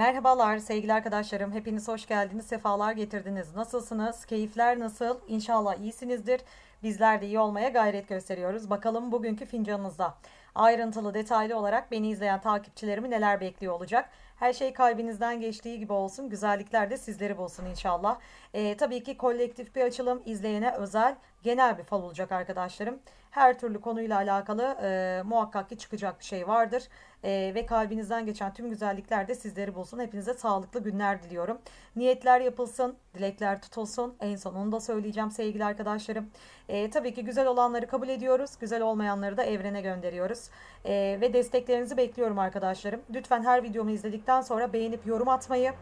Merhabalar sevgili arkadaşlarım. Hepiniz hoş geldiniz. Sefalar getirdiniz. Nasılsınız? Keyifler nasıl? İnşallah iyisinizdir. Bizler de iyi olmaya gayret gösteriyoruz. Bakalım bugünkü fincanınızda ayrıntılı, detaylı olarak beni izleyen takipçilerimi neler bekliyor olacak? Her şey kalbinizden geçtiği gibi olsun. Güzellikler de sizleri bulsun inşallah. Ee, tabii ki kolektif bir açılım izleyene özel genel bir fal olacak arkadaşlarım. Her türlü konuyla alakalı e, muhakkak ki çıkacak bir şey vardır. E, ve kalbinizden geçen tüm güzellikler de sizleri bulsun. Hepinize sağlıklı günler diliyorum. Niyetler yapılsın, dilekler tutulsun. En son onu da söyleyeceğim sevgili arkadaşlarım. E, tabii ki güzel olanları kabul ediyoruz. Güzel olmayanları da evrene gönderiyoruz. E, ve desteklerinizi bekliyorum arkadaşlarım. Lütfen her videomu izledikten sonra beğenip yorum atmayı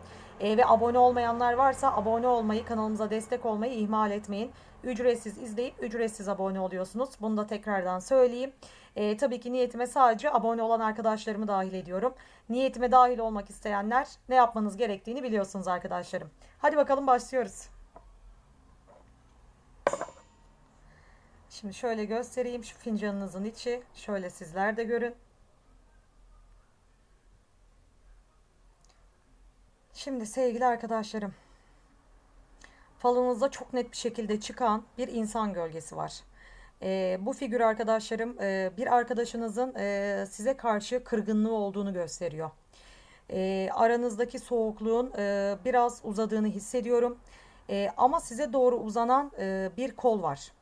e, ve abone olmayanlar varsa abone olmayı, kanalımıza destek olmayı ihmal etmeyin. Ücretsiz izleyip ücretsiz abone oluyorsunuz. Bunu da tekrardan söyleyeyim. E, tabii ki niyetime sadece abone olan arkadaşlarımı dahil ediyorum. Niyetime dahil olmak isteyenler ne yapmanız gerektiğini biliyorsunuz arkadaşlarım. Hadi bakalım başlıyoruz. Şimdi şöyle göstereyim şu fincanınızın içi. Şöyle sizler de görün. Şimdi sevgili arkadaşlarım. Falınızda çok net bir şekilde çıkan bir insan gölgesi var. E, bu figür arkadaşlarım e, bir arkadaşınızın e, size karşı kırgınlığı olduğunu gösteriyor. E, aranızdaki soğukluğun e, biraz uzadığını hissediyorum. E, ama size doğru uzanan e, bir kol var.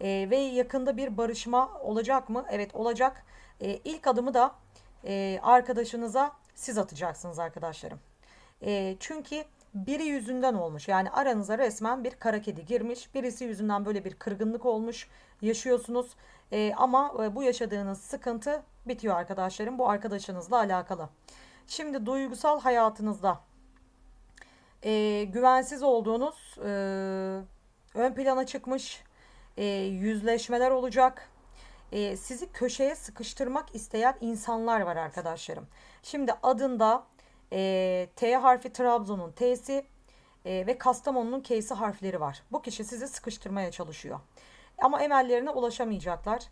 E, ve yakında bir barışma olacak mı? Evet olacak. E, ilk adımı da e, arkadaşınıza siz atacaksınız arkadaşlarım. E, çünkü biri yüzünden olmuş. Yani aranıza resmen bir kara kedi girmiş. Birisi yüzünden böyle bir kırgınlık olmuş. Yaşıyorsunuz. E, ama bu yaşadığınız sıkıntı bitiyor arkadaşlarım. Bu arkadaşınızla alakalı. Şimdi duygusal hayatınızda e, güvensiz olduğunuz e, ön plana çıkmış. E, yüzleşmeler olacak. E, sizi köşeye sıkıştırmak isteyen insanlar var arkadaşlarım. Şimdi adında e, T harfi Trabzon'un T'si e, ve Kastamonu'nun K'si harfleri var. Bu kişi sizi sıkıştırmaya çalışıyor. Ama emellerine ulaşamayacaklar.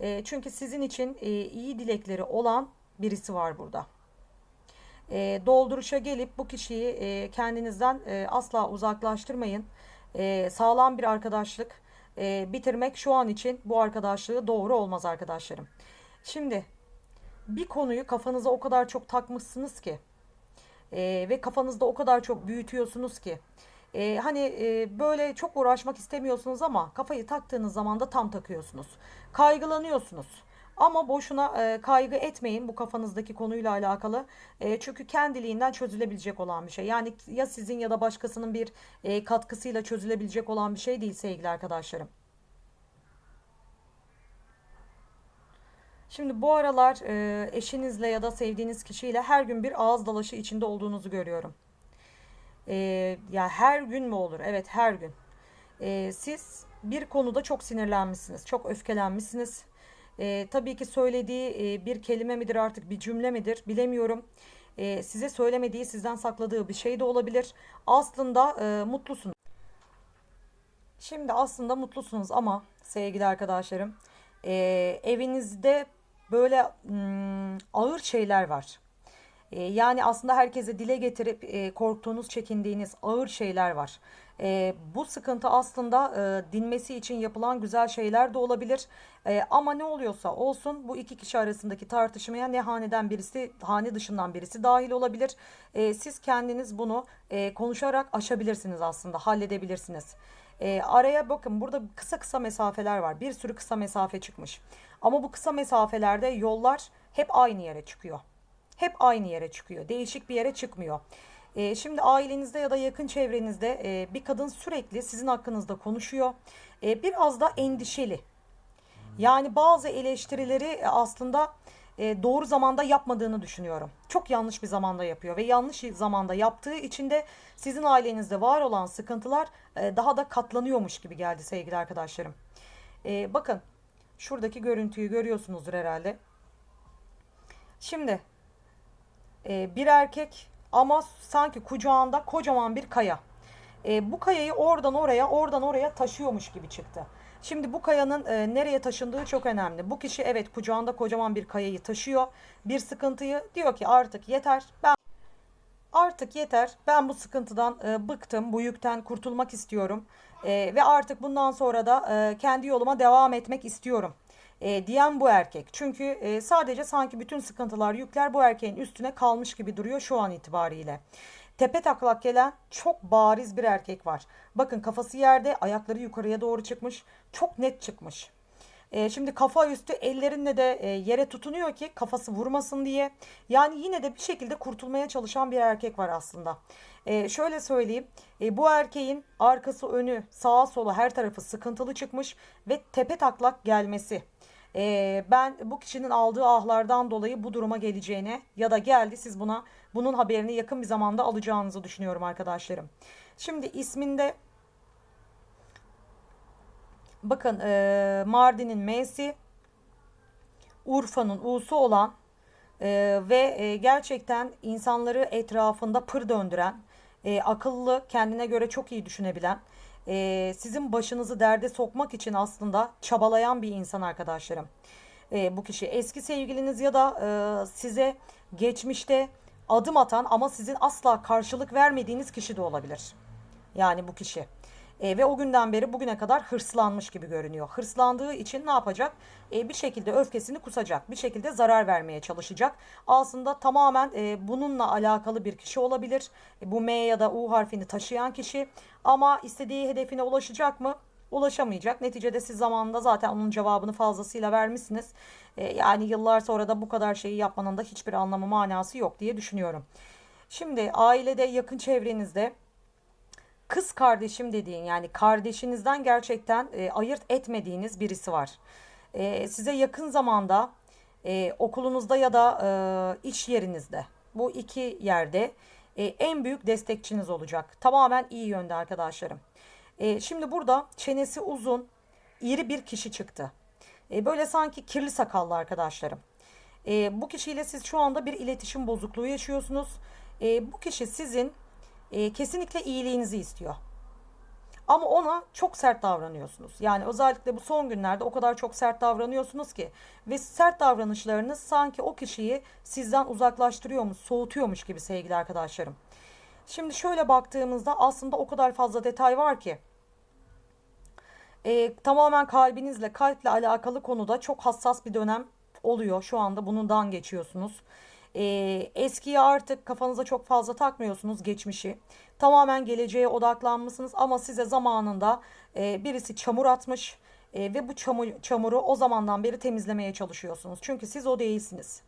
E, çünkü sizin için e, iyi dilekleri olan birisi var burada. E, dolduruşa gelip bu kişiyi e, kendinizden e, asla uzaklaştırmayın. E, sağlam bir arkadaşlık e, bitirmek şu an için bu arkadaşlığı doğru olmaz arkadaşlarım. Şimdi bir konuyu kafanıza o kadar çok takmışsınız ki e, ve kafanızda o kadar çok büyütüyorsunuz ki e, hani e, böyle çok uğraşmak istemiyorsunuz ama kafayı taktığınız zaman da tam takıyorsunuz. Kaygılanıyorsunuz. Ama boşuna e, kaygı etmeyin bu kafanızdaki konuyla alakalı. E, çünkü kendiliğinden çözülebilecek olan bir şey. Yani ya sizin ya da başkasının bir e, katkısıyla çözülebilecek olan bir şey değil sevgili arkadaşlarım. Şimdi bu aralar e, eşinizle ya da sevdiğiniz kişiyle her gün bir ağız dalaşı içinde olduğunuzu görüyorum. E, ya her gün mü olur? Evet her gün. E, siz bir konuda çok sinirlenmişsiniz, çok öfkelenmişsiniz. E, tabii ki söylediği e, bir kelime midir artık bir cümle midir bilemiyorum. E, size söylemediği, sizden sakladığı bir şey de olabilir. Aslında e, mutlusunuz. Şimdi aslında mutlusunuz ama sevgili arkadaşlarım e, evinizde böyle hmm, ağır şeyler var. E, yani aslında herkese dile getirip e, korktuğunuz, çekindiğiniz ağır şeyler var. E, bu sıkıntı aslında e, dinmesi için yapılan güzel şeyler de olabilir. E, ama ne oluyorsa olsun bu iki kişi arasındaki tartışmaya ne haneden birisi, hane dışından birisi dahil olabilir. Siz kendiniz bunu e, konuşarak aşabilirsiniz aslında, halledebilirsiniz. Araya bakın burada kısa kısa mesafeler var. Bir sürü kısa mesafe çıkmış. Ama bu kısa mesafelerde yollar hep aynı yere çıkıyor. Hep aynı yere çıkıyor. Değişik bir yere çıkmıyor. E, şimdi ailenizde ya da yakın çevrenizde e, bir kadın sürekli sizin hakkınızda konuşuyor. E, biraz da endişeli. Yani bazı eleştirileri aslında e, doğru zamanda yapmadığını düşünüyorum. Çok yanlış bir zamanda yapıyor ve yanlış zamanda yaptığı için de sizin ailenizde var olan sıkıntılar e, daha da katlanıyormuş gibi geldi sevgili arkadaşlarım. E, bakın şuradaki görüntüyü görüyorsunuzdur herhalde. Şimdi bir erkek ama sanki kucağında kocaman bir kaya. bu kayayı oradan oraya oradan oraya taşıyormuş gibi çıktı. Şimdi bu kayanın e, nereye taşındığı çok önemli. Bu kişi evet kucağında kocaman bir kayayı taşıyor. Bir sıkıntıyı diyor ki artık yeter. Ben Artık yeter. Ben bu sıkıntıdan e, bıktım. Bu yükten kurtulmak istiyorum. E, ve artık bundan sonra da e, kendi yoluma devam etmek istiyorum. E, diyen bu erkek. Çünkü e, sadece sanki bütün sıkıntılar, yükler bu erkeğin üstüne kalmış gibi duruyor şu an itibariyle. Tepe taklak gelen çok bariz bir erkek var. Bakın kafası yerde, ayakları yukarıya doğru çıkmış. Çok net çıkmış. E, şimdi kafa üstü ellerinle de e, yere tutunuyor ki kafası vurmasın diye. Yani yine de bir şekilde kurtulmaya çalışan bir erkek var aslında. E, şöyle söyleyeyim. E, bu erkeğin arkası önü sağa sola her tarafı sıkıntılı çıkmış ve tepe taklak gelmesi. E, ben bu kişinin aldığı ahlardan dolayı bu duruma geleceğine ya da geldi siz buna bunun haberini yakın bir zamanda alacağınızı düşünüyorum arkadaşlarım. Şimdi isminde Bakın e, Mardin'in M'si, Urfa'nın U'su olan e, ve e, gerçekten insanları etrafında pır döndüren, e, akıllı, kendine göre çok iyi düşünebilen, e, sizin başınızı derde sokmak için aslında çabalayan bir insan arkadaşlarım. E, bu kişi eski sevgiliniz ya da e, size geçmişte adım atan ama sizin asla karşılık vermediğiniz kişi de olabilir. Yani bu kişi. E, ve o günden beri bugüne kadar hırslanmış gibi görünüyor. Hırslandığı için ne yapacak? E, bir şekilde öfkesini kusacak. Bir şekilde zarar vermeye çalışacak. Aslında tamamen e, bununla alakalı bir kişi olabilir. E, bu M ya da U harfini taşıyan kişi. Ama istediği hedefine ulaşacak mı? ulaşamayacak. Neticede siz zamanında zaten onun cevabını fazlasıyla vermişsiniz. E, yani yıllar sonra da bu kadar şeyi yapmanın da hiçbir anlamı manası yok diye düşünüyorum. Şimdi ailede yakın çevrenizde kız kardeşim dediğin yani kardeşinizden gerçekten e, ayırt etmediğiniz birisi var. E, size yakın zamanda e, okulunuzda ya da e, iş yerinizde bu iki yerde e, en büyük destekçiniz olacak. Tamamen iyi yönde arkadaşlarım. E, şimdi burada çenesi uzun, iri bir kişi çıktı. E, böyle sanki kirli sakallı arkadaşlarım. E, bu kişiyle siz şu anda bir iletişim bozukluğu yaşıyorsunuz. E, bu kişi sizin e, kesinlikle iyiliğinizi istiyor. Ama ona çok sert davranıyorsunuz. Yani özellikle bu son günlerde o kadar çok sert davranıyorsunuz ki ve sert davranışlarınız sanki o kişiyi sizden uzaklaştırıyormuş, soğutuyormuş gibi sevgili arkadaşlarım. Şimdi şöyle baktığımızda aslında o kadar fazla detay var ki e, tamamen kalbinizle, kalple alakalı konuda çok hassas bir dönem oluyor. Şu anda bundan geçiyorsunuz. E, eskiyi artık kafanıza çok fazla takmıyorsunuz geçmişi. Tamamen geleceğe odaklanmışsınız ama size zamanında e, birisi çamur atmış e, ve bu çamur, çamuru o zamandan beri temizlemeye çalışıyorsunuz. Çünkü siz o değilsiniz.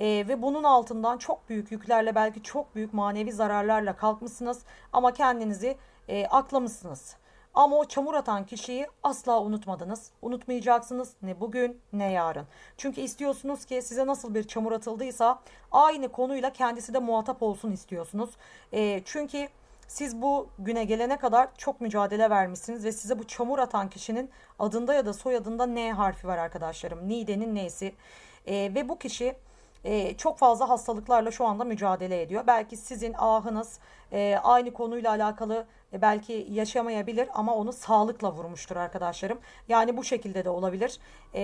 E, ve bunun altından çok büyük yüklerle belki çok büyük manevi zararlarla kalkmışsınız ama kendinizi e, aklamışsınız. Ama o çamur atan kişiyi asla unutmadınız. Unutmayacaksınız ne bugün ne yarın. Çünkü istiyorsunuz ki size nasıl bir çamur atıldıysa aynı konuyla kendisi de muhatap olsun istiyorsunuz. E, çünkü siz bu güne gelene kadar çok mücadele vermişsiniz ve size bu çamur atan kişinin adında ya da soyadında N harfi var arkadaşlarım. Nide'nin N'si. E, ve bu kişi e, çok fazla hastalıklarla şu anda mücadele ediyor. Belki sizin ahınız e, aynı konuyla alakalı e, belki yaşamayabilir ama onu sağlıkla vurmuştur arkadaşlarım. Yani bu şekilde de olabilir. E,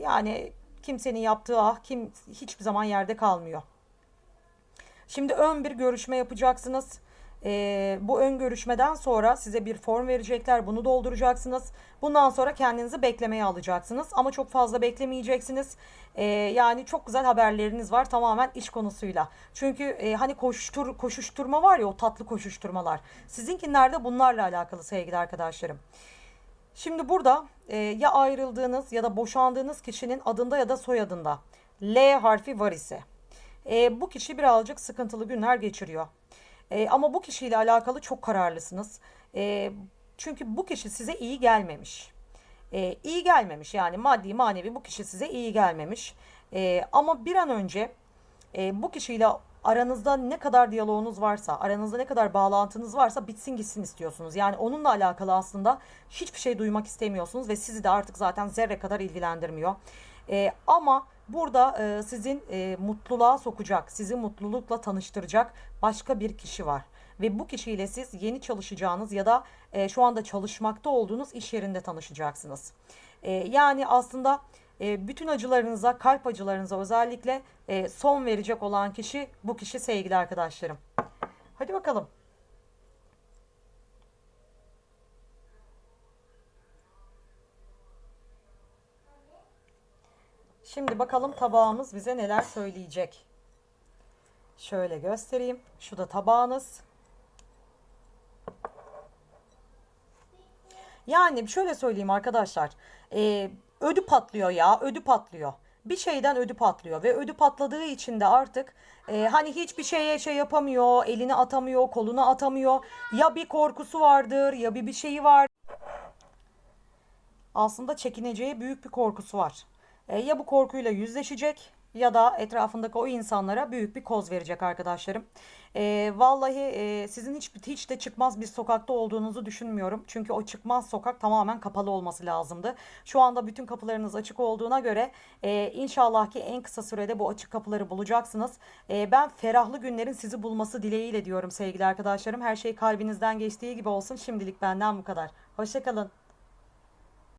yani kimsenin yaptığı ah kim hiçbir zaman yerde kalmıyor. Şimdi ön bir görüşme yapacaksınız. E, bu ön görüşmeden sonra size bir form verecekler. Bunu dolduracaksınız. Bundan sonra kendinizi beklemeye alacaksınız. Ama çok fazla beklemeyeceksiniz. E, yani çok güzel haberleriniz var tamamen iş konusuyla. Çünkü e, hani koşuştur, koşuşturma var ya o tatlı koşuşturmalar. Sizinkinlerde bunlarla alakalı sevgili arkadaşlarım. Şimdi burada e, ya ayrıldığınız ya da boşandığınız kişinin adında ya da soyadında L harfi var ise e, bu kişi birazcık sıkıntılı günler geçiriyor. E, ama bu kişiyle alakalı çok kararlısınız. E, çünkü bu kişi size iyi gelmemiş. E, iyi gelmemiş yani maddi manevi bu kişi size iyi gelmemiş. E, ama bir an önce e, bu kişiyle aranızda ne kadar diyaloğunuz varsa, aranızda ne kadar bağlantınız varsa bitsin gitsin istiyorsunuz. Yani onunla alakalı aslında hiçbir şey duymak istemiyorsunuz ve sizi de artık zaten zerre kadar ilgilendirmiyor. E, ama burada e, sizin e, mutluluğa sokacak, sizi mutlulukla tanıştıracak başka bir kişi var. Ve bu kişiyle siz yeni çalışacağınız ya da e, şu anda çalışmakta olduğunuz iş yerinde tanışacaksınız. E, yani aslında e, bütün acılarınıza, kalp acılarınıza özellikle e, son verecek olan kişi bu kişi sevgili arkadaşlarım. Hadi bakalım. Şimdi bakalım tabağımız bize neler söyleyecek. Şöyle göstereyim. Şu da tabağınız. Yani şöyle söyleyeyim arkadaşlar. Ee, ödü patlıyor ya. Ödü patlıyor. Bir şeyden ödü patlıyor ve ödü patladığı için de artık e, hani hiçbir şeye şey yapamıyor, elini atamıyor, kolunu atamıyor. Ya bir korkusu vardır, ya bir bir şeyi var. Aslında çekineceği büyük bir korkusu var. E, ya bu korkuyla yüzleşecek ya da etrafındaki o insanlara büyük bir koz verecek arkadaşlarım. E, vallahi e, sizin hiç hiç de çıkmaz bir sokakta olduğunuzu düşünmüyorum. Çünkü o çıkmaz sokak tamamen kapalı olması lazımdı. Şu anda bütün kapılarınız açık olduğuna göre e, inşallah ki en kısa sürede bu açık kapıları bulacaksınız. E, ben ferahlı günlerin sizi bulması dileğiyle diyorum sevgili arkadaşlarım. Her şey kalbinizden geçtiği gibi olsun. Şimdilik benden bu kadar. Hoşçakalın.